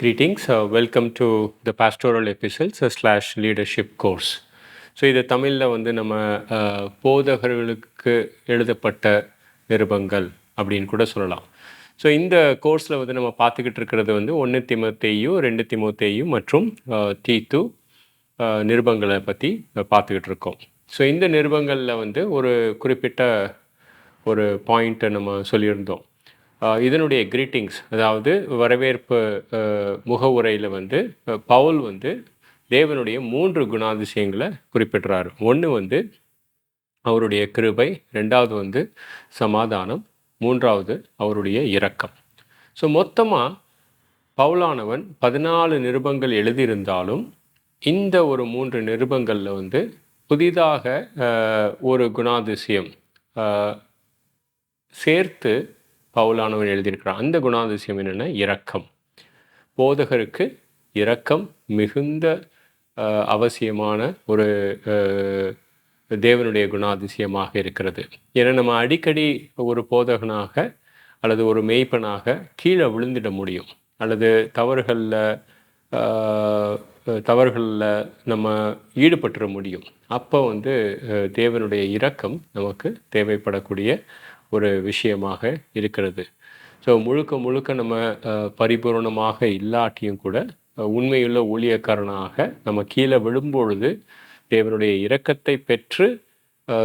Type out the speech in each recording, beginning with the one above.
Greetings, uh, welcome to the pastoral epistles uh, slash leadership course. So இது தமிழில் வந்து நம்ம uh, போதகர்களுக்கு எழுதப்பட்ட நிருபங்கள் அப்படின்னு கூட சொல்லலாம். ஸோ இந்த கோர்ஸில் வந்து நம்ம பார்த்துக்கிட்டு இருக்கிறது வந்து ஒன்று திமுத்தையும் ரெண்டு திமுத்தையும் மற்றும் uh, தீத்து uh, நிருபங்களை பற்றி பார்த்துக்கிட்டு இருக்கோம். ஸோ இந்த நிருபங்களில் வந்து ஒரு குறிப்பிட்ட ஒரு பாயிண்ட்டை நம்ம சொல்லியிருந்தோம். இதனுடைய கிரீட்டிங்ஸ் அதாவது வரவேற்பு முகவுரையில் வந்து பவுல் வந்து தேவனுடைய மூன்று குணாதிசயங்களை குறிப்பிடுறார். ஒன்று வந்து அவருடைய கிருபை ரெண்டாவது வந்து சமாதானம் மூன்றாவது அவருடைய இரக்கம். ஸோ மொத்தமாக பவுலானவன் பதினாலு நிருபங்கள் எழுதியிருந்தாலும் இந்த ஒரு மூன்று நிருபங்களில் வந்து புதிதாக ஒரு குணாதிசயம் சேர்த்து பவுலானவன் எழுதியிருக்கிறான். அந்த குணாதிசயம் என்னென்னா இரக்கம். போதகருக்கு இரக்கம் மிகுந்த அவசியமான ஒரு தேவனுடைய குணாதிசயமாக இருக்கிறது. ஏன்னா நம்ம அடிக்கடி ஒரு போதகனாக அல்லது ஒரு மெய்ப்பனாக கீழே விழுந்திட முடியும். அல்லது தவறுகளில் தவறுகளில் நம்ம ஈடுபட்டுற முடியும். அப்போ வந்து தேவனுடைய இரக்கம் நமக்கு தேவைப்படக்கூடிய ஒரு விஷயமாக இருக்கிறது. ஸோ முழுக்க முழுக்க நம்ம பரிபூர்ணமாக பரிபூரணமாக இல்லாட்டியும் கூட உண்மையுள்ள ஊழியக்காரனாக நம்ம கீழே விழும்பொழுது தேவனுடைய இரக்கத்தை பெற்று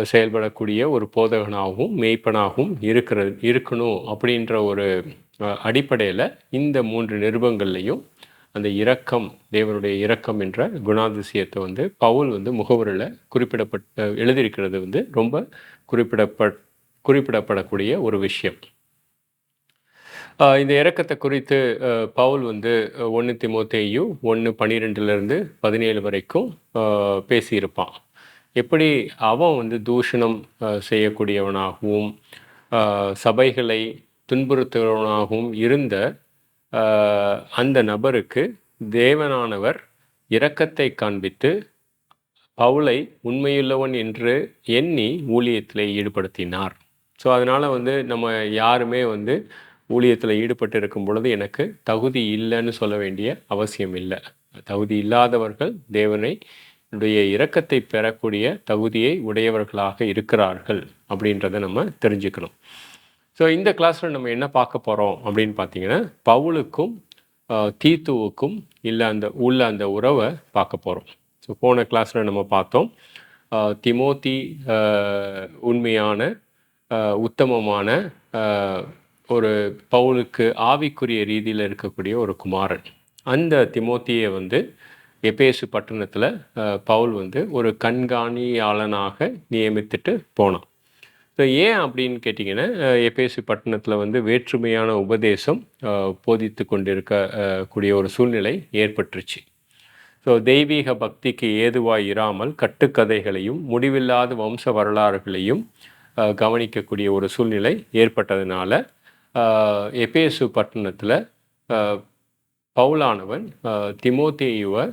செயல்படக்கூடிய ஒரு போதகனாகவும் மெய்ப்பனாகவும் இருக்கிறது இருக்கணும் அப்படின்ற ஒரு அடிப்படையில் இந்த மூன்று நிருபங்கள்லையும் அந்த இரக்கம் தேவனுடைய இரக்கம் என்ற குணாதிசயத்தை வந்து பவுல் வந்து முகவரில் குறிப்பிடப்பட்ட எழுதியிருக்கிறது வந்து ரொம்ப குறிப்பிடப்பட் குறிப்பிடப்படக்கூடிய ஒரு விஷயம். இந்த இறக்கத்தை குறித்து பவுல் வந்து ஒன்று திமோத்தேயு ஒன்று பன்னிரெண்டுலேருந்து பதினேழு வரைக்கும் பேசியிருப்பான். எப்படி அவன் வந்து தூஷணம் செய்யக்கூடியவனாகவும் சபைகளை துன்புறுத்துகிறவனாகவும் இருந்த அந்த நபருக்கு தேவனானவர் இரக்கத்தை காண்பித்து பவுலை உண்மையுள்ளவன் என்று எண்ணி ஊழியத்தில் ஈடுபடுத்தினார். ஸோ அதனால் வந்து நம்ம யாருமே வந்து ஊழியத்தில் ஈடுபட்டு இருக்கும் பொழுது எனக்கு தகுதி இல்லைன்னு சொல்ல வேண்டிய அவசியம் இல்லை. தகுதி இல்லாதவர்கள் தேவனை உடைய இரக்கத்தை பெறக்கூடிய தகுதியை உடையவர்களாக இருக்கிறார்கள் அப்படின்றத நம்ம தெரிஞ்சுக்கணும். ஸோ இந்த கிளாஸில் நம்ம என்ன பார்க்க போகிறோம் அப்படின்னு பார்த்தீங்கன்னா பவுலுக்கும் தீத்துவுக்கும் இல்லை அந்த உள்ள அந்த உறவை பார்க்க போகிறோம் ஸோ போன கிளாஸில் நம்ம பார்த்தோம் திமோத்தி உண்மையான உத்தமமான ஒரு பவுலுக்கு ஆவிக்குரிய ரீதியில் இருக்கக்கூடிய ஒரு குமாரன். அந்த திமோத்தியை வந்து எபேசு பட்டணத்தில் பவுல் வந்து ஒரு கண்காணியாளனாக நியமித்துட்டு போனான். ஸோ ஏன் அப்படின்னு கேட்டிங்கன்னா எபேசு பட்டணத்தில் வந்து வேற்றுமையான உபதேசம் போதித்து கொண்டிருக்க கூடிய ஒரு சூழ்நிலை ஏற்பட்டுருச்சு. ஸோ தெய்வீக பக்திக்கு ஏதுவாய் இராமல் கட்டுக்கதைகளையும் முடிவில்லாத வம்ச வரலாறுகளையும் கவனிக்கக்கூடிய ஒரு சூழ்நிலை ஏற்பட்டதுனால எபேசு பட்டணத்தில் பவுலானவன் திமோத்தேயுவை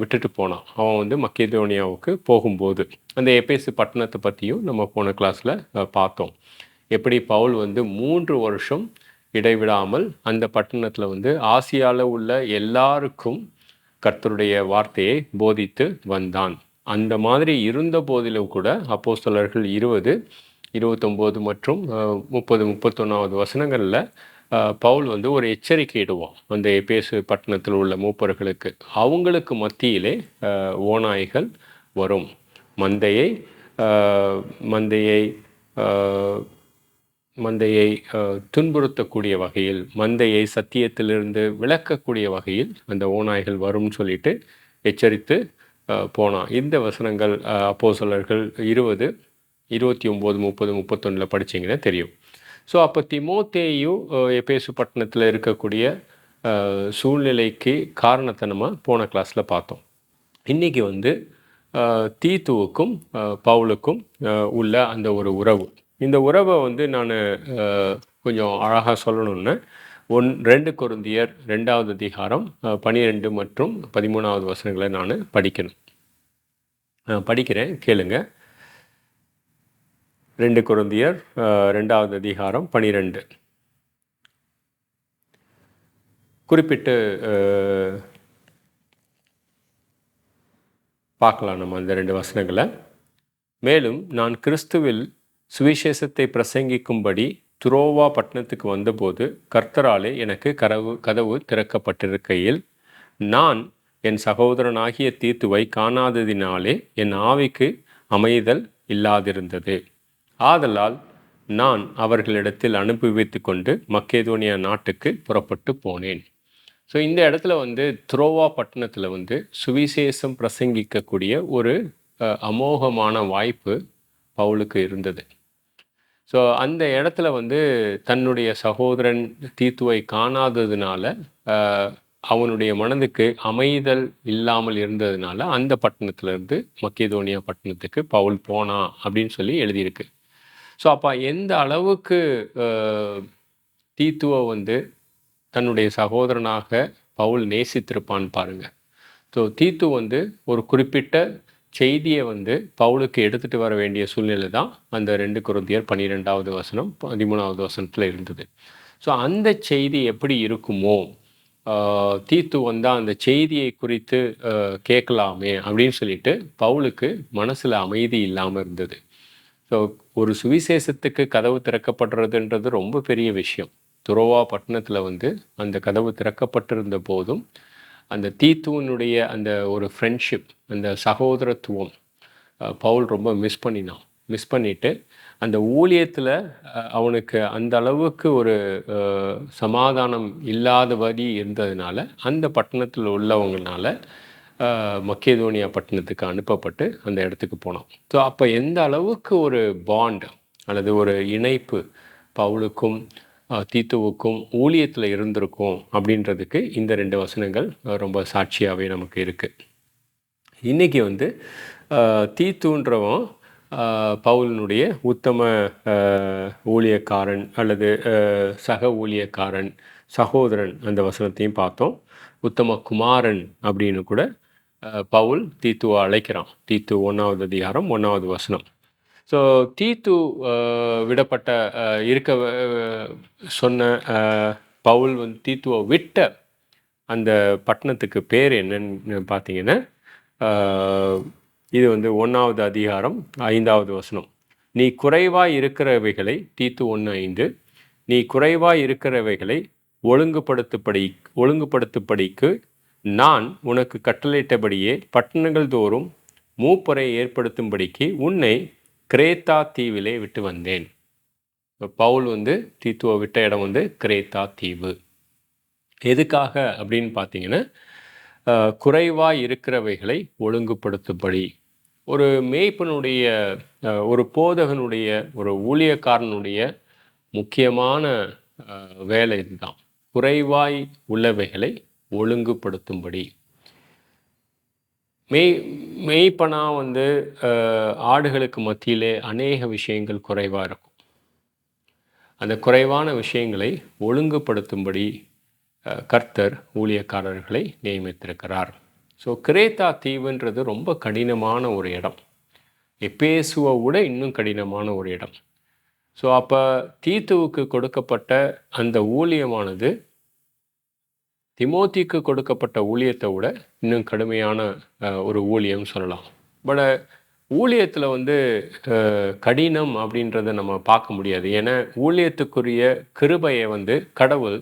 விட்டுட்டு போனான். அவன் வந்து மக்கேதோனியாவுக்கு போகும்போது. அந்த எபேசு பட்டணத்தை பற்றியும் நம்ம போன கிளாஸில் பார்த்தோம். எப்படி பவுல் வந்து மூன்று வருஷம் இடைவிடாமல் அந்த பட்டணத்தில் வந்து ஆசியாவில் உள்ள எல்லாருக்கும் கர்த்தருடைய வார்த்தையை போதித்து வந்தான். அந்த மாதிரி இருந்த போதிலும் கூட அப்போஸ்தலர்கள் இருபது இருபத்தொம்போது மற்றும் முப்பது முப்பத்தொன்னாவது வசனங்களில் பவுல் வந்து ஒரு எச்சரிக்கை இடுவான் அந்த பேசு பட்டணத்தில் உள்ள மூப்பர்களுக்கு. அவங்களுக்கு மத்தியிலே ஓநாய்கள் வரும். மந்தையை மந்தையை மந்தையை துன்புறுத்தக்கூடிய வகையில் மந்தையை சத்தியத்திலிருந்து விளக்கக்கூடிய வகையில் அந்த ஓநாய்கள் வரும்னு சொல்லிட்டு எச்சரித்து போனான். இந்த வசனங்கள் அப்போ அப்போஸ்தலர்கள் இருபது இருபத்தி ஒம்பது முப்பது முப்பத்தொன்னில் படிச்சீங்கன்னா தெரியும். ஸோ அப்போ திமோத்தேயு அஹ், எபேசு பட்டணத்தில் இருக்கக்கூடிய சூழ்நிலைக்கு காரணத்தை நம்ம போன கிளாஸில் பார்த்தோம். இன்றைக்கி வந்து தீத்துவுக்கும் பவுலுக்கும் உள்ள அந்த ஒரு உறவு. இந்த உறவை வந்து நான் கொஞ்சம் அழகாக சொல்லணும்னு ஒன் ரெண்டு குருந்தியர் ரெண்டாவது அதிகாரம் பனிரெண்டு மற்றும் பதிமூணாவது வசனங்களை நான் படிக்கணும். படிக்கிறேன் கேளுங்கள் ரெண்டு குருந்தியர் ரெண்டாவது அதிகாரம் பனிரெண்டு. குறிப்பிட்டு பார்க்கலாம் நம்ம அந்த ரெண்டு வசனங்களை. மேலும் நான் கிறிஸ்துவில் சுவிசேஷத்தை பிரசங்கிக்கும்படி துரோவா பட்டணத்துக்கு வந்தபோது கர்த்தராலே எனக்கு கதவு கதவு திறக்கப்பட்டிருக்கையில் நான் என் சகோதரனாகிய தீத்துவை காணாததினாலே என் ஆவிக்கு அமைதல் இல்லாதிருந்தது. ஆதலால் நான் அவர்களிடத்தில் அனுபவித்து கொண்டு மக்கேதோனியா நாட்டுக்கு புறப்பட்டு போனேன். ஸோ இந்த இடத்துல வந்து த்ரோவா பட்டணத்தில் வந்து சுவிசேஷம் பிரசங்கிக்கக்கூடிய ஒரு அமோகமான வாய்ப்பு பவுலுக்கு இருந்தது. ஸோ அந்த இடத்துல வந்து தன்னுடைய சகோதரன் தீத்துவை காணாததுனால அவனுடைய மனதுக்கு அமைதல் இல்லாமல் இருந்ததுனால அந்த பட்டணத்திலேருந்து மக்கேதோனியா பட்டணத்துக்கு பவுல் போனா அப்படின்னு சொல்லி எழுதியிருக்கு. ஸோ அப்போ எந்த அளவுக்கு தீத்துவை வந்து தன்னுடைய சகோதரனாக பவுல் நேசித்திருப்பான்னு பாருங்கள் ஸோ தீத்து வந்து ஒரு குறிப்பிட்ட செய்தியை வந்து பவுலுக்கு எடுத்துகிட்டு வர வேண்டிய சூழ்நிலை தான் அந்த ரெண்டு குருந்தியர் பன்னிரெண்டாவது வசனம் பதிமூணாவது வசனத்தில் இருந்தது. ஸோ அந்த செய்தி எப்படி இருக்குமோ தீத்து வந்தால் அந்த செய்தியை குறித்து கேட்கலாமே அப்படின்னு சொல்லிட்டு பவுலுக்கு மனசில் அமைதி இல்லாமல் இருந்தது. ஸோ ஒரு சுவிசேஷத்துக்கு கதவு திறக்கப்படுறதுன்றது ரொம்ப பெரிய விஷயம். துரோவா பட்டணத்தில் வந்து அந்த கதவு திறக்கப்பட்டிருந்த போதும் அந்த தீத்துவனுடைய அந்த ஒரு ஃப்ரெண்ட்ஷிப் அந்த சகோதரத்துவம் பவுல் ரொம்ப மிஸ் பண்ணினான். மிஸ் பண்ணிவிட்டு அந்த ஊழியத்தில் அவனுக்கு அந்த அளவுக்கு ஒரு சமாதானம் இல்லாதபடி இருந்ததுனால அந்த பட்டணத்தில் உள்ளவங்களால மக்கேதோனியா பட்டணத்துக்கு அனுப்பப்பட்டு அந்த இடத்துக்கு போனோம். ஸோ அப்போ எந்த அளவுக்கு ஒரு பாண்ட் அல்லது ஒரு இணைப்பு பவுலுக்கும் தீத்துவுக்கும் ஊழியத்தில் இருந்திருக்கும் அப்படின்றதுக்கு இந்த ரெண்டு வசனங்கள் ரொம்ப சாட்சியாகவே நமக்கு இருக்குது இன்றைக்கி வந்து தீத்துன்றவன் பவுலினுடைய உத்தம ஊழியக்காரன் அல்லது சக ஊழியக்காரன் சகோதரன் அந்த வசனத்தையும் பார்த்தோம். உத்தம குமாரன் அப்படின்னு கூட பவுல் தீத்துவை அழைக்கிறான். தீத்து ஒன்றாவது அதிகாரம் ஒன்றாவது வசனம். ஸோ தீத்து விடப்பட்ட இருக்க சொன்ன பவுல் வந்து தீத்துவை விட்ட அந்த பட்டணத்துக்கு பேர் என்னன்னு பார்த்தீங்கன்னா இது வந்து ஒன்றாவது அதிகாரம் ஐந்தாவது வசனம். நீ குறைவாக இருக்கிறவைகளை தீத்து ஒன்று ஐந்து நீ குறைவாக இருக்கிறவைகளை ஒழுங்குபடுத்துப்படி ஒழுங்குபடுத்துப்படிக்கு நான் உனக்கு கட்டளையிட்டபடியே பட்டணங்கள் தோறும் மூப்பரை ஏற்படுத்தும்படிக்கு உன்னை கிரேத்தா தீவிலே விட்டு வந்தேன். பவுல் வந்து தீத்துவ விட்ட இடம் வந்து கிரேத்தா தீவு. எதுக்காக அப்படின்னு பார்த்தீங்கன்னா குறைவாக இருக்கிறவைகளை ஒழுங்குபடுத்தும்படி. ஒரு மேய்ப்பனுடைய ஒரு போதகனுடைய ஒரு ஊழியக்காரனுடைய முக்கியமான வேலை இதுதான். குறைவாய் உள்ளவைகளை ஒழுங்குபடுத்தும்படி. மெய் மெய்ப்பனா வந்து ஆடுகளுக்கு மத்தியிலே அநேக விஷயங்கள் குறைவாக இருக்கும். அந்த குறைவான விஷயங்களை ஒழுங்குபடுத்தும்படி கர்த்தர் ஊழியக்காரர்களை நியமித்திருக்கிறார். ஸோ கிரேத்தா தீவுன்றது ரொம்ப கடினமான ஒரு இடம். எப்பேசுவை விட இன்னும் கடினமான ஒரு இடம். ஸோ அப்போ தீத்துவுக்கு கொடுக்கப்பட்ட அந்த ஊழியமானது திமோத்திக்கு கொடுக்கப்பட்ட ஊழியத்தை விட இன்னும் கடுமையான ஒரு ஊழியம் சொல்லலாம். பட் ஊழியத்தில் வந்து கடினம் அப்படின்றத நம்ம பார்க்க முடியாது. ஏன்னா ஊழியத்துக்குரிய கிருபையை வந்து கடவுள்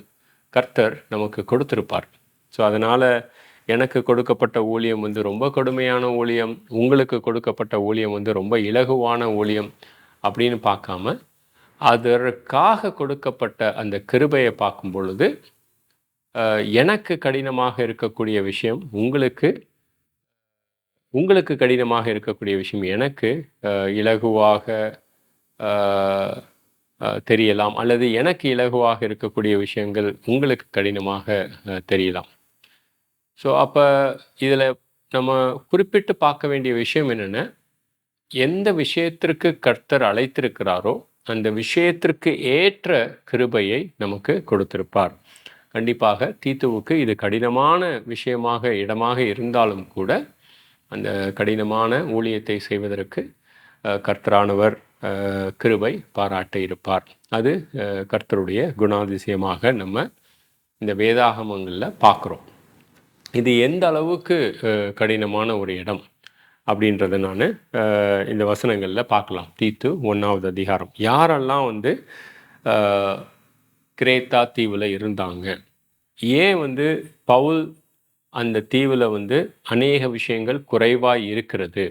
கர்த்தர் நமக்கு கொடுத்துருப்பார். ஸோ அதனால் எனக்கு கொடுக்கப்பட்ட ஊழியம் வந்து ரொம்ப கடுமையான ஊழியம் உங்களுக்கு கொடுக்கப்பட்ட ஊழியம் வந்து ரொம்ப இலகுவான ஊழியம் அப்படின்னு பார்க்காம அதற்காக கொடுக்கப்பட்ட அந்த கிருபையை பார்க்கும் பொழுது எனக்கு கடினமாக இருக்கக்கூடிய விஷயம் உங்களுக்கு உங்களுக்கு கடினமாக இருக்கக்கூடிய விஷயம் எனக்கு இலகுவாக தெரியலாம். அல்லது எனக்கு இலகுவாக இருக்கக்கூடிய விஷயங்கள் உங்களுக்கு கடினமாக தெரியலாம். ஸோ அப்போ இதில் நம்ம குறிப்பிட்டு பார்க்க வேண்டிய விஷயம் என்னென்னா எந்த விஷயத்திற்கு கர்த்தர் அழைத்திருக்கிறாரோ அந்த விஷயத்திற்கு ஏற்ற கிருபையை நமக்கு கொடுத்திருப்பார். கண்டிப்பாக தீத்துவுக்கு இது கடினமான விஷயமாக இடமாக இருந்தாலும் கூட அந்த கடினமான ஊழியத்தை செய்வதற்கு கர்த்தரானவர் கிருபை பாராட்ட இருப்பார். அது கர்த்தருடைய குணாதிசயமாக நம்ம இந்த வேதாகமங்களில் பார்க்குறோம். இது எந்த அளவுக்கு கடினமான ஒரு இடம் அப்படின்றத நான் இந்த வசனங்களில் பார்க்கலாம். தீத்து ஒன்றாவது அதிகாரம். யாரெல்லாம் வந்து கிரேத்தா தீவில் இருந்தாங்க. ஏன் வந்து பவுல் அந்த தீவில் வந்து அநேக விஷயங்கள் குறைவாக இருக்கிறது?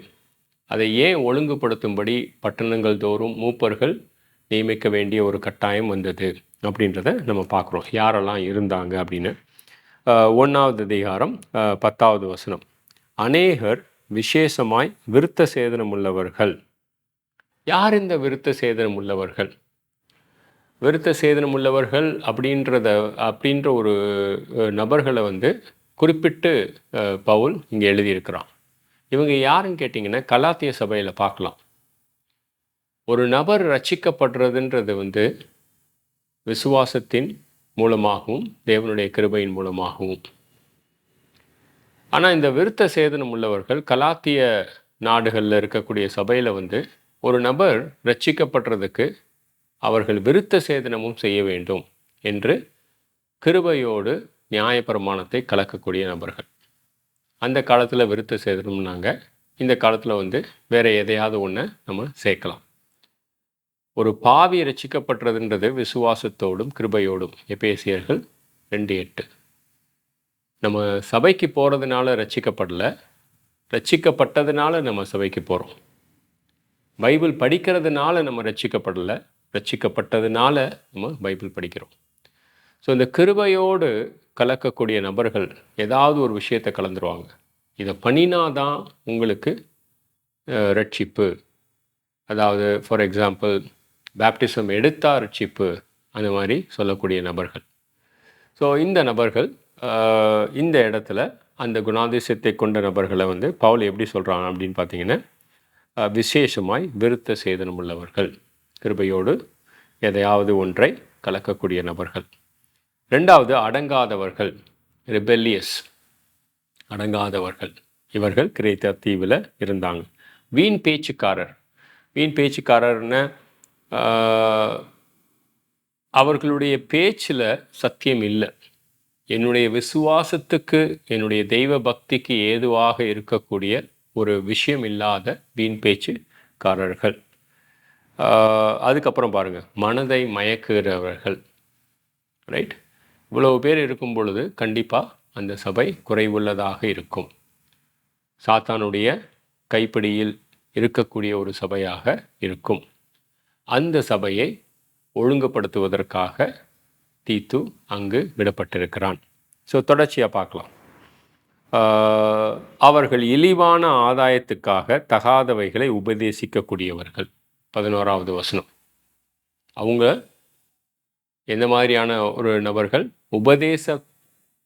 அதை ஏன் ஒழுங்குபடுத்தும்படி பட்டணங்கள் தோறும் மூப்பர்கள் நியமிக்க வேண்டிய ஒரு கட்டாயம் வந்தது அப்படின்றத நம்ம பார்க்குறோம். யாரெல்லாம் இருந்தாங்க அப்படின்னு. ஒன்றாவது அதிகாரம் பத்தாவது வசனம். அநேகர் விசேஷமாய் விருத்த சேதனம் உள்ளவர்கள் யார் இந்த விருத்த சேதனம் உள்ளவர்கள் விருத்த சேதனம் உள்ளவர்கள் அப்படின்றத அப்படின்ற ஒரு நபர்களை வந்து குறிப்பிட்டு பவுல் இங்கே எழுதியிருக்கிறான். இவங்க யாருன்னு கேட்டிங்கன்னா கலாத்திய சபையில் பார்க்கலாம். ஒரு நபர் ரச்சிக்கப்படுறதுன்றது வந்து விசுவாசத்தின் மூலமாகவும் தேவனுடைய கிருபையின் மூலமாகவும். ஆனால் இந்த விருத்த சேதனம் உள்ளவர்கள் கலாத்திய நாடுகளில் இருக்கக்கூடிய சபையில் வந்து ஒரு நபர் ரட்சிக்கப்படுறதுக்கு அவர்கள் விருத்த சேதனமும் செய்ய வேண்டும் என்று கிருபையோடு நியாயப்பிரமாணத்தை கலக்கக்கூடிய நபர்கள். அந்த காலத்தில் விருத்த சேதனம்னாங்க. இந்த காலத்தில் வந்து வேறு எதையாவது ஒன்று நம்ம சேர்க்கலாம். ஒரு பாவி ரசிக்கப்பட்டதுன்றது விசுவாசத்தோடும் கிருபையோடும். எபேசியர்கள் ரெண்டு எட்டு. நம்ம சபைக்கு போகிறதுனால ரசிக்கப்படல ரசிக்கப்பட்டதுனால நம்ம சபைக்கு போகிறோம் பைபிள் படிக்கிறதுனால நம்ம ரசிக்கப்படலை ரட்சிக்கப்பட்டதுனால நம்ம பைபிள் படிக்கிறோம். ஸோ இந்த கிருபையோடு கலக்கக்கூடிய நபர்கள் ஏதாவது ஒரு விஷயத்தை கலந்துருவாங்க. இதை பண்ணினாதான் உங்களுக்கு ரட்சிப்பு. அதாவது ஃபார் எக்ஸாம்பிள் பேப்டிசம் எடுத்தா ரட்சிப்பு அந்த மாதிரி சொல்லக்கூடிய நபர்கள். ஸோ இந்த நபர்கள் இந்த இடத்துல அந்த குணாதிசயத்தை கொண்ட நபர்களை வந்து பவுல் எப்படி சொல்கிறாங்க அப்படின்னு பார்த்தீங்கன்னா விசேஷமாய் விருத்த சேதனம் உள்ளவர்கள் கிருபையோடு எதையாவது ஒன்றை கலக்கக்கூடிய நபர்கள். ரெண்டாவது அடங்காதவர்கள். ரிபெல்லியஸ் அடங்காதவர்கள். இவர்கள் கிரேத்த தீவில் இருந்தாங்க. வீண் பேச்சுக்காரர். வீண் பேச்சுக்காரர்னு அவர்களுடைய பேச்சில் சத்தியம் இல்லை. என்னுடைய விசுவாசத்துக்கு என்னுடைய தெய்வ பக்திக்கு ஏதுவாக இருக்கக்கூடிய ஒரு விஷயம் இல்லாத வீண் பேச்சுக்காரர்கள். அதுக்கப்புறம் பாருங்கள் மனதை மயக்குகிறவர்கள். ரைட் இவ்வளவு பேர் இருக்கும் பொழுது கண்டிப்பாக அந்த சபை குறைவுள்ளதாக இருக்கும். சாத்தானுடைய கைப்பிடியில் இருக்கக்கூடிய ஒரு சபையாக இருக்கும். அந்த சபையை ஒழுங்குபடுத்துவதற்காக தீத்து அங்கு விடப்பட்டிருக்கிறான். ஸோ தொடர்ச்சியாக பார்க்கலாம். அவர்கள் இழிவான ஆதாயத்துக்காக தகாதவைகளை உபதேசிக்கக்கூடியவர்கள். பதினோராவது வசனம். அவங்க எந்த மாதிரியான ஒரு நபர்கள்? உபதேசம்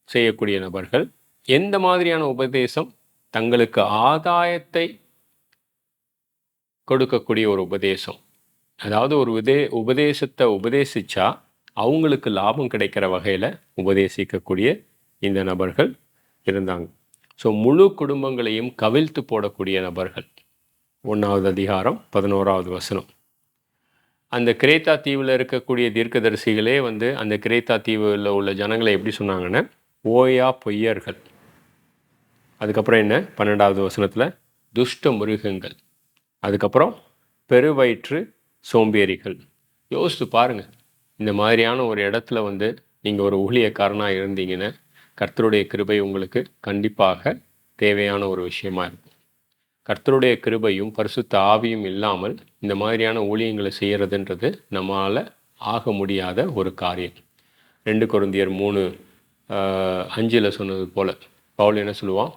செய்யக்கூடிய நபர்கள். எந்த மாதிரியான உபதேசம்? தங்களுக்கு ஆதாயத்தை கொடுக்கக்கூடிய ஒரு உபதேசம். அதாவது ஒரு உதே உபதேசத்தை உபதேசித்தா அவங்களுக்கு லாபம் கிடைக்கிற வகையில் உபதேசிக்கக்கூடிய இந்த நபர்கள் இருந்தாங்க. ஸோ முழு குடும்பங்களையும் கவிழ்த்து போடக்கூடிய நபர்கள். ஒன்றாவது அதிகாரம் பதினோராவது வசனம். அந்த கிரேத்தா தீவில் இருக்கக்கூடிய தீர்க்கதரிசிகளே வந்து அந்த கிரேத்தா தீவில் உள்ள ஜனங்களை எப்படி சொன்னாங்கன்னா ஓயா பொய்யர்கள். அதுக்கப்புறம் என்ன? பன்னெண்டாவது வசனத்தில் துஷ்ட முருகங்கள். அதுக்கப்புறம் பெருவயிற்று சோம்பேறிகள். யோசித்து பாருங்கள் இந்த மாதிரியான ஒரு இடத்துல வந்து நீங்கள் ஒரு ஊழியக்காரனாக இருந்தீங்கன்னா கர்த்தருடைய கிருபை உங்களுக்கு கண்டிப்பாக தேவையான ஒரு விஷயமா இருக்கும். கர்த்தருடைய கிருபையும் பரிசுத்த ஆவியும் இல்லாமல் இந்த மாதிரியான ஊழியங்களை செய்கிறதுன்றது நம்மளால் ஆக முடியாத ஒரு காரியம். ரெண்டு குருந்தியர் மூணு அஞ்சில் சொன்னது போல் பவுல் என்ன சொல்லுவான்?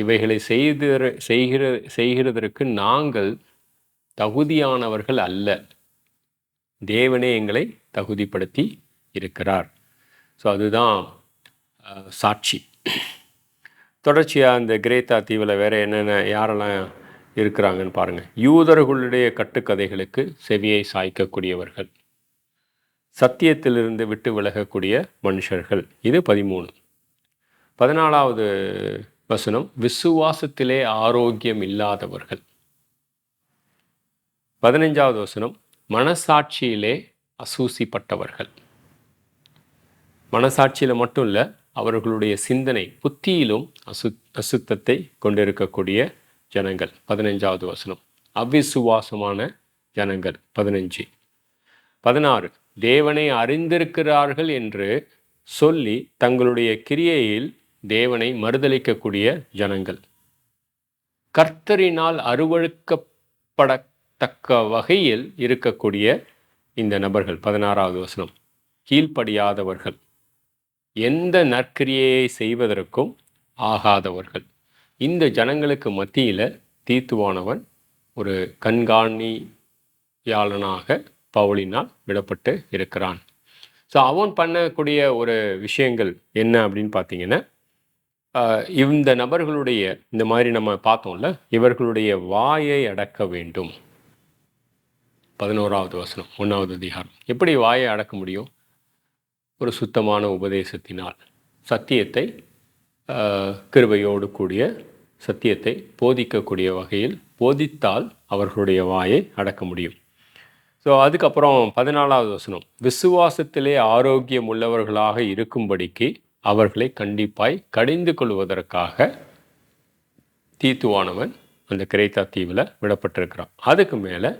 இவைகளை செய்து செய்கிற செய்கிறதற்கு நாங்கள் தகுதியானவர்கள் அல்ல. தேவனே எங்களை தகுதிப்படுத்தி இருக்கிறார். ஸோ அதுதான் சாட்சி. தொடர்ச்சியாக அந்த கிரேத்தா தீவில் வேறு என்னென்ன யாரெல்லாம் இருக்கிறாங்கன்னு பாருங்கள் யூதர்களுடைய கட்டுக்கதைகளுக்கு செவியை சாய்க்கக்கூடியவர்கள். சத்தியத்திலிருந்து விட்டு விலகக்கூடிய மனுஷர்கள். இது பதிமூணு. பதினாலாவது வசனம் விசுவாசத்திலே ஆரோக்கியம் இல்லாதவர்கள். பதினைஞ்சாவது வசனம் மனசாட்சியிலே அசூசிப்பட்டவர்கள். மனசாட்சியில் மட்டும் இல்லை அவர்களுடைய சிந்தனை புத்தியிலும் அசு அசுத்தத்தை கொண்டிருக்கக்கூடிய ஜனங்கள். பதினஞ்சாவது வசனம். அவ்விசுவாசமான ஜனங்கள். பதினஞ்சு. பதினாறு. தேவனை அறிந்திருக்கிறார்கள் என்று சொல்லி தங்களுடைய கிரியையில் தேவனை மறுதளிக்கக்கூடிய ஜனங்கள். கர்த்தரினால் அருவழுக்கப்படத்தக்க வகையில் இருக்கக்கூடிய இந்த நபர்கள். பதினாறாவது வசனம். கீழ்ப்படியாதவர்கள். எந்த நற்கிரியையை செய்வதற்கும் ஆகாதவர்கள். இந்த ஜனங்களுக்கு மத்தியில் தீத்துவானவன் ஒரு கண்காணியாளனாக பவுலினால் விடப்பட்டு இருக்கிறான். ஸோ அவன் பண்ணக்கூடிய ஒரு விஷயங்கள் என்ன அப்படின்னு பார்த்தீங்கன்னா இந்த நபர்களுடைய இந்த மாதிரி நம்ம பார்த்தோம்ல இவர்களுடைய வாயை அடக்க வேண்டும். பதினோராவது வசனம் ஒன்றாவது அதிகாரம். எப்படி வாயை அடக்க முடியும்? ஒரு சுத்தமான உபதேசத்தினால் சத்தியத்தை கிருபையோடு கூடிய சத்தியத்தை போதிக்கக்கூடிய வகையில் போதித்தால் அவர்களுடைய வாயை அடக்க முடியும். ஸோ அதுக்கப்புறம் பதினாலாவது வசனம். விசுவாசத்திலே ஆரோக்கியம் உள்ளவர்களாக இருக்கும்படிக்கு அவர்களை கண்டிப்பாய் கடிந்து கொள்வதற்காக தீத்துவானவன் அந்த கிரேத்தா தீவில் விடப்பட்டிருக்கிறான். அதுக்கு மேலே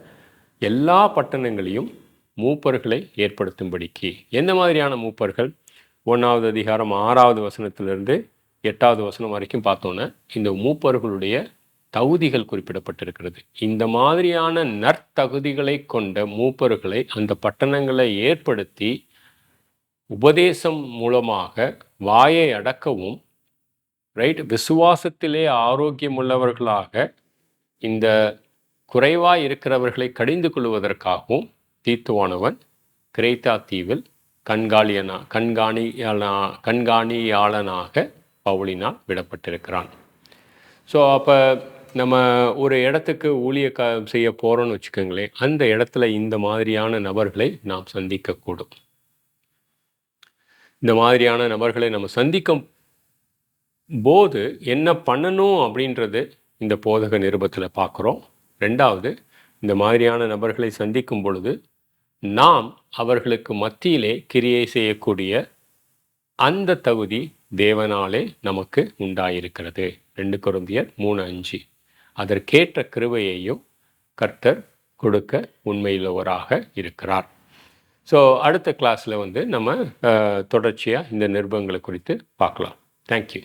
எல்லா பட்டணங்களையும் மூப்பர்களை ஏற்படுத்தும்படிக்கு. எந்த மாதிரியான மூப்பர்கள்? ஒன்றாவது அதிகாரம் ஆறாவது வசனத்திலிருந்து எட்டாவது வசனம் வரைக்கும் பார்த்தோன்னே இந்த மூப்பர்களுடைய தகுதிகள் குறிப்பிடப்பட்டிருக்கிறது. இந்த மாதிரியான நற்தகுதிகளை கொண்ட மூப்பர்களை அந்த பட்டணங்களை ஏற்படுத்தி உபதேசம் மூலமாக வாயை அடக்கவும் ரைட் விசுவாசத்திலே ஆரோக்கியமுள்ளவர்களாக இந்த குறைவாக இருக்கிறவர்களை கடிந்து கொள்வதற்காகவும் தீத்துவானவன் கிரேத்தா தீவில் கண்காணியனா கண்காணியாளனா கண்காணியாளனாக பவுலினால் விடப்பட்டிருக்கிறான். ஸோ அப்போ நம்ம ஒரு இடத்துக்கு ஊழிய க செய்ய போகிறோன்னு வச்சுக்கோங்களேன் அந்த இடத்துல இந்த மாதிரியான நபர்களை நாம் சந்திக்கக்கூடும். இந்த மாதிரியான நபர்களை நம்ம சந்திக்கும் போது என்ன பண்ணணும் அப்படின்றது இந்த போதக நிருபத்தில் பார்க்குறோம் ரெண்டாவது இந்த மாதிரியான நபர்களை சந்திக்கும் பொழுது நாம் அவர்களுக்கு மத்தியிலே கிரியை செய்யக்கூடிய அந்த தகுதி தேவனாலே நமக்கு உண்டாயிருக்கிறது. ரெண்டு குருந்தியர் மூணு அஞ்சு. அதற்கேற்ற கிருவையையும் கர்த்தர் கொடுக்க உண்மையுள்ளவராக இருக்கிறார். ஸோ அடுத்த கிளாஸில் வந்து நம்ம தொடர்ச்சியாக இந்த நிருபங்களை குறித்து பார்க்கலாம். தேங்க்யூ